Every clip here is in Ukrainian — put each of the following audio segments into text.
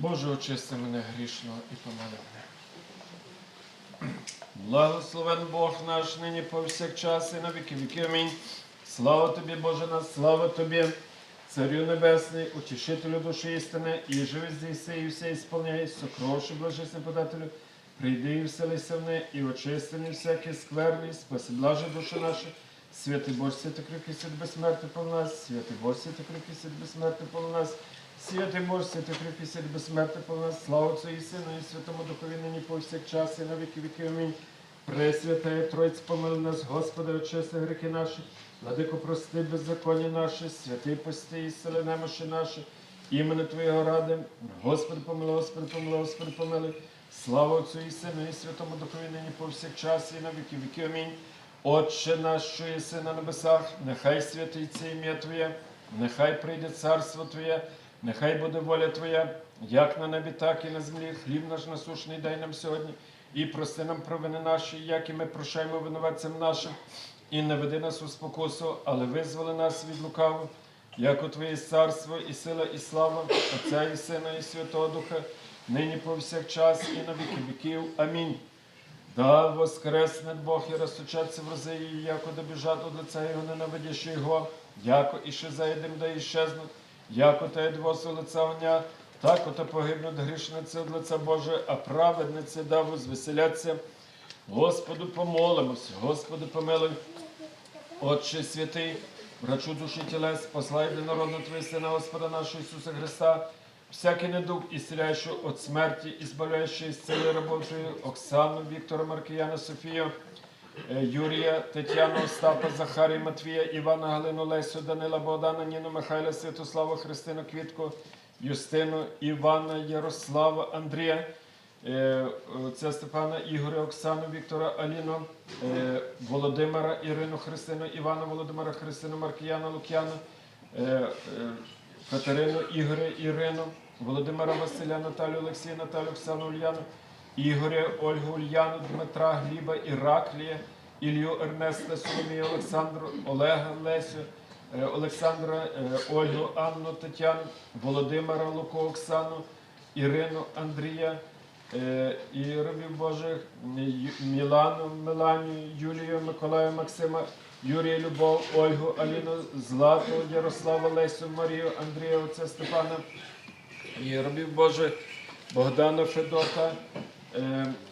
Боже, очисти мене грішного і мене. Благословен Бог наш нині повсякчас і на віки віки. Амінь. Слава тобі, Боже наш, слава тобі, Царю Небесний, утішителю душі істини, і живи здійси, і все ісполняй, сокроши блажесне подателю, прийди і вселися в не, і очисти всякі скверні, спаси блаже душі наші, святий Боже, святий крики, святий безсмертний пол нас, святий Боже, святий крики, святий безсмертний пол нас, святий Боже, святий крики, святий безсмертний пол нас, слава Отцю і Сину, і Святому Духові нині повсякчас, і на віки віки. Амінь. Пресвятая Тройць, помили нас, Господи, очисти гріхи наші, владико прости беззаконня наші, святий пости і сили немощі наші, імени Твоєго ради, Господи помилуй, Господи помилуй, Господи помилуй, слава Отцю і Сину, і Святому Духові нині повсякчас, і на віки віки. Амінь. Отче наш, що єси на небесах, нехай святиться ім'я Твоє, нехай прийде царство Твоє, нехай буде воля Твоя, як на небі, так і на землі. Хліб наш насушний дай нам сьогодні. І прости нам провини наші, як і ми прощаємо винуватцям нашим, і не веди нас у спокусу, але визволи нас від лукавого, як у Твоє царство, і сила, і слава, Отця і Сина, і Святого Духа, нині повсякчас, і на віки віків. Амінь. Да воскресне Бог і розсучаться в рази, і яко добіжать от лиця його, ненавидящи його, яко і ще заїдем, да іщезнуть, яко та двосу лиця огня, так ото погибнуть грішниці від лиця Боже, а праведниці да возвеселяться. Господу помолимося, Господи помилуй, Отче святий, врачу душі тілес, послай до народу Твої Сина, Господа нашого Ісуса Христа, всякий недуг, ісцеляючи від смерті, і збавляючи ісцели рабов Твою, Оксану, Віктора, Маркіяна, Софію, Юрія, Тетяну, Остапа, Захарія, Матвія, Івана, Галину, Лесю, Данила, Богдана, Ніну, Михайла, Святослава, Христину, Квітку, Юстину, Івана, Ярослава, Андрія, е, отця Степана, Ігоря, Оксану, Віктора, Аліну, е, Володимира, Ірину, Христину, Івана, Володимира, Христину, Маркіяна, Лук'яна, е, е, Катерину, Ігоря, Ірину, Володимира Василя, Наталю, Олексія, Наталю, Оксану, Ульяну, Ігоря, Ольгу, Ульяну, Дмитра, Гліба, Іраклія, Ілью, Ернеста, Соломію, Олександру, Олега, Лесю, е, Олександра, е, Ольгу, Анну, Тетяну, Володимира, Луку, Оксану, Ірину, Андрія, е, і рабів Божих, Мілану, Меланію, Юлію, Миколая, Максима, Юрія, Любов, Ольгу, Аліну, Злату, Ярослава, Лесю, Марію, Андрія, отця Степана, і рабів Божих, Богдана Федота, е,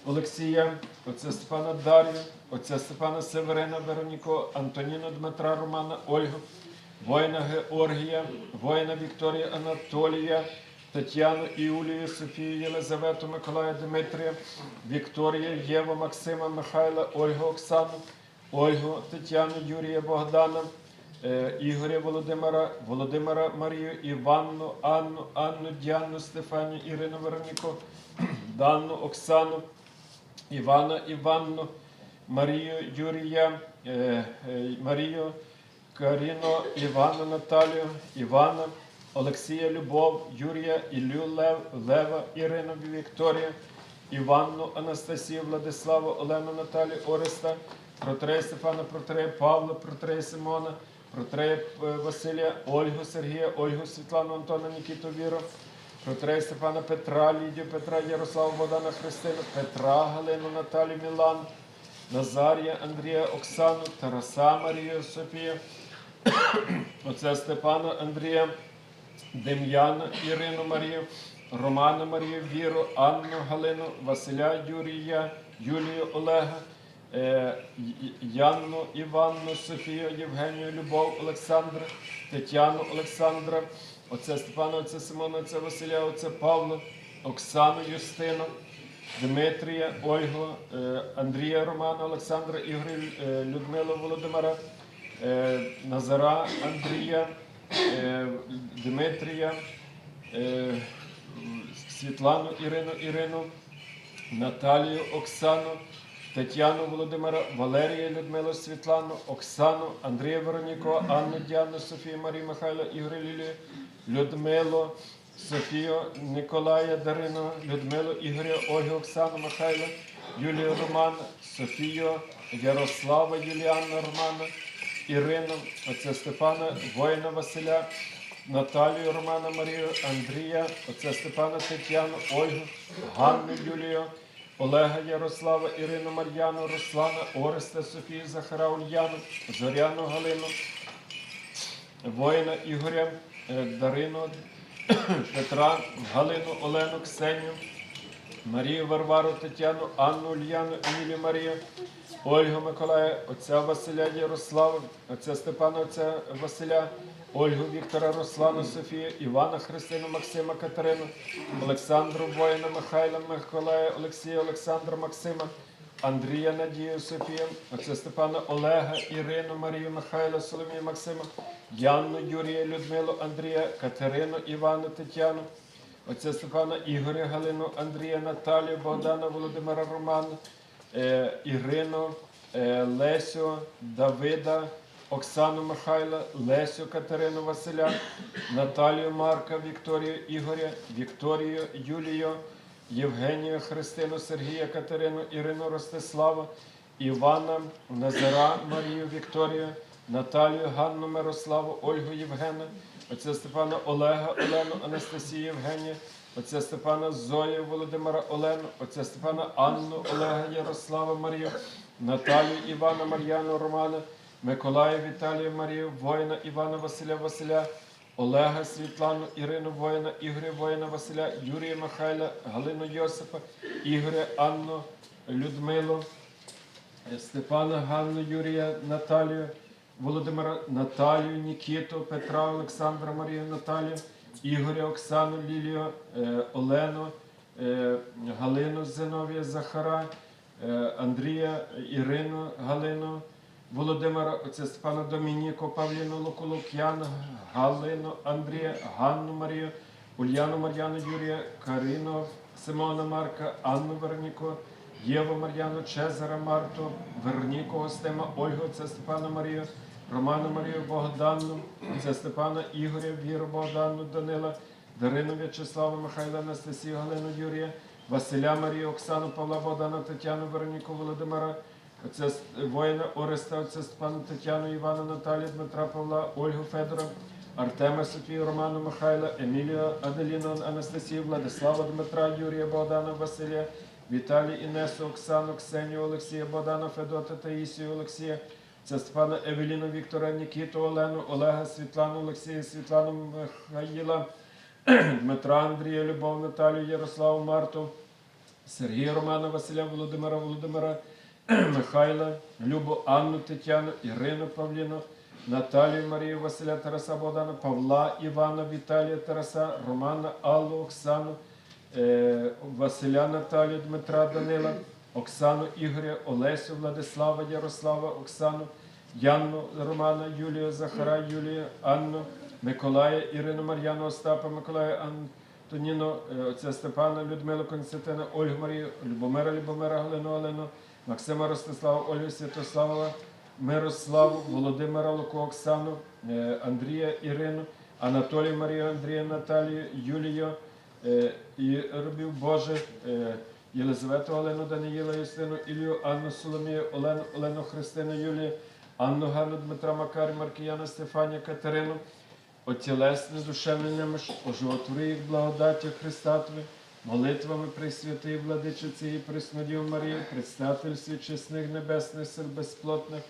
Олексія, отця Степана Дар'ю, отця Степана Северина, Вероніко, Антоніну Дмитра, Романа, Ольгу, воїна Георгія, воїна Вікторія Анатолія, Тетяну Іулію, Софію, Єлизавету, Миколая Дмитрія, Вікторія, Єву, Максима, Михайла, Ольгу, Оксану, Ольгу, Тетяну, Юрія, Богдана, е, Ігоря Володимира, Володимира Марію, Іванну, Анну, Анну, Діану, Стефанію, Ірину Вероніку, Данну, Оксану, Івана, Іванну, Марію, Юрія, е, е, Марію, Каріно, Івана, Наталію, Івана, Олексія, Любов, Юрія, Іллю, Лев, Лева, Ірину, Вікторію, Іванну, Анастасію, Владиславу, Олену, Наталію, Ореста, Протрея Стефана, Протрея Павла, Протрея Симона, Протрея е, Василія, Ольгу, Сергія, Ольгу, Світлану, Антона, Нікіту, Віру, Протрея Степана Петра, Лідію, Петра, Ярослава, Богдана, Христину, Петра, Галину, Наталію, Мілан, Назарія, Андрія, Оксану, Тараса, Марію, Софію, отця Степана, Андрія, Дем'яна, Ірину Марію, Романа Марію, Віру, Анну, Галину, Василя, Юрія, Юлію, Олега, е, Янну, Іванну, Софію, Євгенію, Любов, Олександра, Тетяну, Олександра, отця Степана, отця Симона, отця Василя, отця Павла, Оксану, Юстину, Дмитрія, Ольгу, е, Андрія, Романа, Олександра, Ігоря, е, Людмилу, Володимира, е, Назара, Андрія, Дмитрія, Світлану, Ірину, Ірину, Наталію, Оксану, Тетяну Володимира, Валерія Людмилу, Світлану, Оксану, Андрія Вероніко, Анну Діану, Софію, Марію Михайла, Ігоря Лілію, Людмилу, Софію, Николая, Дарину, Людмилу, Ігоря, Ольгу, Оксану, Михайла, Юлію Романа, Софію, Ярослава, Юліана Романа, Ірину, отця Стефана, воїна Василя, Наталію, Романа, Марію, Андрія, отця Степана, Тетяну, Ольгу, Ганну, Юлію, Олега, Ярослава, Ірину, Мар'яну, Руслана, Ореста, Софію, Захара, Ульяну, Зоряну, Галину, воїна Ігоря, Дарину, Петра, Галину, Олену, Ксенію, Марію Варвару, Тетяну, Анну, Ульяну, Емілію Марію, Ольгу Миколая, отця Василя Ярослава, отця Степана, отця Василя, Ольгу Віктора, Руслану, Софію, Івана, Христину, Максима, Катерину, Олександру, воїна, Михайла, Миколая, Олексія, Олександра, Максима, Андрія, Надію, Софію, отця Степана, Олега, Ірину, Марію, Михайла, Соломію, Максима, Янну, Юрія, Людмилу, Андрія, Катерину, Івану, Тетяну, отця Степана, Ігоря, Галину, Андрія, Наталію, Богдана, Володимира, Романа, е, Ірину, е, Лесю, Давида, Оксану Михайла, Лесю Катерину Василя, Наталію Марка, Вікторію Ігоря, Вікторію Юлію, Євгенію Христину, Сергія Катерину, Ірину Ростислава, Івана, Назара Марію Вікторію, Наталію Ганну Мирославу, Ольгу Євгена, отця Степана Олега, Олену, Анастасію Євгенія, отця Степана Зою Володимира Олену, отця Степана Анну Олега Ярослава Марію, Наталію Івана Мар'яну Романа, Миколая Віталія Марію, воїна Івана Василя Василя, Олега Світлану, Ірину воїна, Ігоря воїна Василя, Юрія Михайла, Галину Йосипа, Ігоря Анну, Людмилу, Степана Ганну, Юрія, Наталію, Володимира, Наталію, Нікіту, Петра, Олександра, Марію, Наталію, Ігоря, Оксану, Лілію, е, Олену, е, Галину, Зиновія, Захара, е, Андрія, Ірину, Галину, Володимира, отця Степана Домініко, Павліну, Луку, Лук'яна, Галину, Андрія, Ганну Марію, Ульяну Мар'яну, Юрія, Карину, Симона Марка, Анну Верніку, Єву Мар'яну, Чезара Марту, Верніку Гостема, Ольгу, отця Степана Марію, Роману Марію Богдану, отця Степана Ігоря, Віру Богдану, Данила, Дарину В'ячеславу, Михайла, Анастасію, Галину Юрія, Василя Марію, Оксану, Павла Богдана, Тетяну, Вероніку Володимира, отця воїна Ореста, отця Степана Тетяну, Івана, Наталію, Дмитра Павла, Ольгу Федора, Артема Софію, Роману Михайла, Емілію, Аделіну, Анастасію, Владислава, Дмитра, Юрія, Богдана, Василія, Віталій, Інесу, Оксану, Ксенію, Олексія, Богдана, Федота, Таїсію, Олексія, це Степана Евеліну, Віктора, Нікіту, Олену, Олега, Світлану, Олексія, Світлану Михаїла, Дмитра, Андрія, Любов, Наталію, Ярославу, Марту, Сергія Романа, Василя, Володимира, Володимира, Михайла, Любу, Анну, Тетяну, Ірину Павліну, Наталію, Марію, Василя, Тараса, Богдана, Павла, Івана, Віталія, Тараса, Романа, Аллу, Оксану, е, Василя, Наталію, Дмитра, Данила, Оксану, Ігоря, Олесю, Владислава, Ярослава, Оксану, Яну, Романа, Юлію, Захара, Юлію, Анну, Миколая, Ірину, Мар'яну, Остапа, Миколая, Антоніну, е, отця Степана, Людмилу, Константина, Ольгу Марію, Любомира, Любомира, Галину, Олену, Максима Ростислава, Ольгу Святослава, Мирославу, Володимира Луку, Оксану, е, Андрія, Ірину, Анатолію, Марію, Андрія, Наталію, Юлію, е, і робів Боже, е, Єлизавету, Олену, Даниїла, Юстину, Ілію, Анну, Соломію, Олену, Олену, Христину, Юлію, Анну, Ганну, Дмитра, Макарі, Маркіяна, Стефанія, Катерину, отілесне душевне немощ, оживотвори їх благодаття Христа Твої, молитвами Пресвятої Владичиці і Преснодів Марії, предстательстві чесних небесних сил безплотних,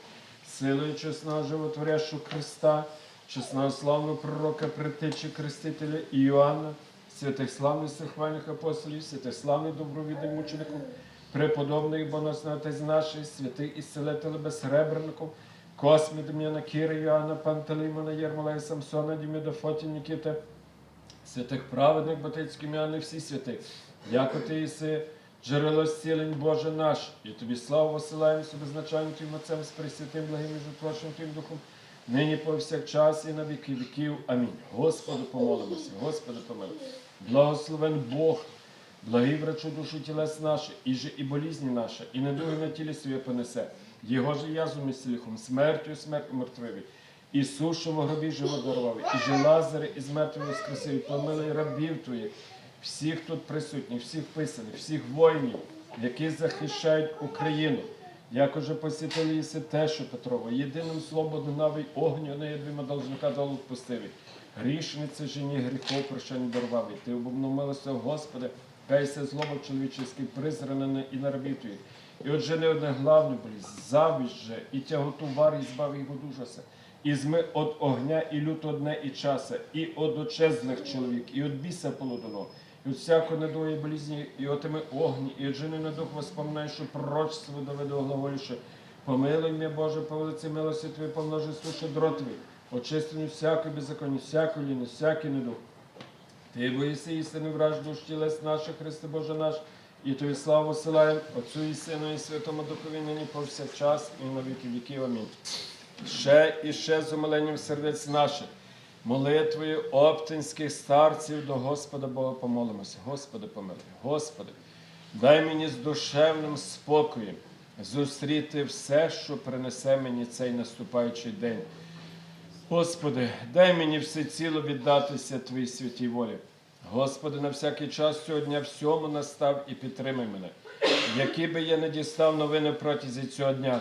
силою чесного животворящого Христа, чесного славного пророка, притечі Крестителя Іоанна, святих славних сихвальних апостолів, святих славних добровідних мучеників, преподобних боносний Отець наший, святий ісцелитель безсребреників, Космі, Дем'яна, Кіра, Йоанна, Пантелеймона, Єрмолая, Самсона, Діміда, Фоті, Нікіта, святих праведних, Батицьких м'яни, всі святи, яко ти єси, джерело зцілень Боже наш, і тобі славу посилаємо собі значальним Твоїм Отцем з Пресвятим, благим і житворчим Твоїм Духом, нині повсякчас і на віки віків. Амінь. Господу помолимося, Господи помилуй. Благословен Бог, благий врачу душу тілес наші, і же і болізні наші, і недуги на тілі своє понесе. Його же язу мисліхом, смертю смерть умертвивий. І сушу в гробі живо і же лазари із мертвих воскресив, і помилуй рабів твоїх, всіх тут присутніх, всіх писаних, всіх воїнів, які захищають Україну. Як уже посітили єси те, що Петрово, єдиним словом навий огню, не є двома должника долу пустиві. грішниці жені гріхов прощення дарував. І ти обумно Господи, кайся злоба чоловічеський призранене і нарабітує. І от жени одне главне болість, завість же, і тяготу вар, і збав його дужаса. І зми от огня, і лют одне, і часа, і од очезних чоловік, і от біса полудоно, і от всяко недої болізні, і отими огні, і от жени на дух воспоминай, що пророчство доведе глаголіше. Помилуй мене, Боже, по велиці милості Твої, помножи слушай дрот Твій, очистину всякої беззаконні, всяку ліну, всякий недух. Ти боїси істини враж душ тілес наших, Христе Боже наш, і Тобі славу силаєм, Отцю і Сину, і Святому Духові нині повсякчас, і на віки віків. Амінь. Ще і ще з умиленням сердець наших, молитвою оптинських старців до Господа Бога помолимося. Господи, помилуй, Господи, дай мені з душевним спокоєм зустріти все, що принесе мені цей наступаючий день. Господи, дай мені всеціло віддатися Твоїй святій волі. Господи, на всякий час цього дня всьому настав і підтримай мене. Які би я не дістав новини протязі цього дня,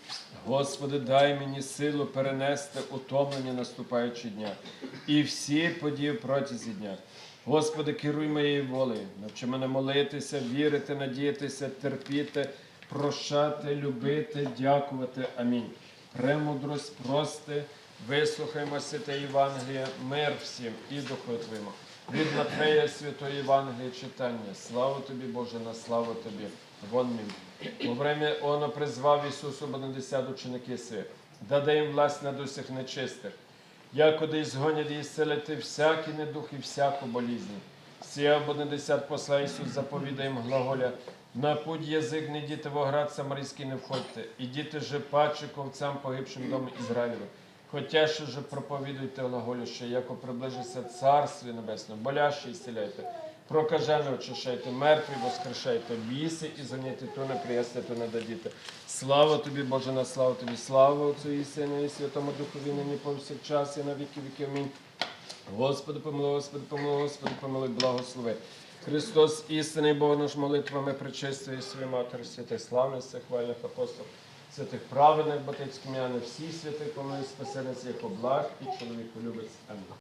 Господи, дай мені силу перенести утомлення наступаючі дня і всі події протязі дня. Господи, керуй моєю волею, навчи мене молитися, вірити, надіятися, терпіти, прощати, любити, дякувати. Амінь. Премудрость, прости, вислухаймо святе Євангелія, мир всім і духу Твоєму. Від Матфея Святої Євангелія читання. Слава тобі, Боже, на славу тобі. Вон. У время Оно призвав Ісусу Бонадесят ученики си, даде їм власть над усіх нечистих, якоди згонять і зцелити всякий недух і всяку болізнь. Сія Бонадесят посла Ісус заповідає їм глаголя, на путь язик не діти в оград самарійський не входьте, і діти же паче ковцям погибшим дому Ізраїлю. Хотя що же проповідуйте глаголюще, яко приближиться Царстві Небесне, боляще ісціляйте, прокажене очищайте, мертві воскрешайте, біси і зоняйте, то не то не дадіте. Слава тобі, Боже, на славу тобі, слава Отцю і Сину і Святому Духові, нині повсякчас і на віки віки. Амінь. Господи, помилуй, Господи, помилуй, Господи, помилуй, благослови. Христос, істинний Бог наш молитвами причистої свої матері, святих славних, хвальних апостолів, святих праведних батьків, всі святих помилуй, спасених, як облаг і чоловіку любець. Амінь.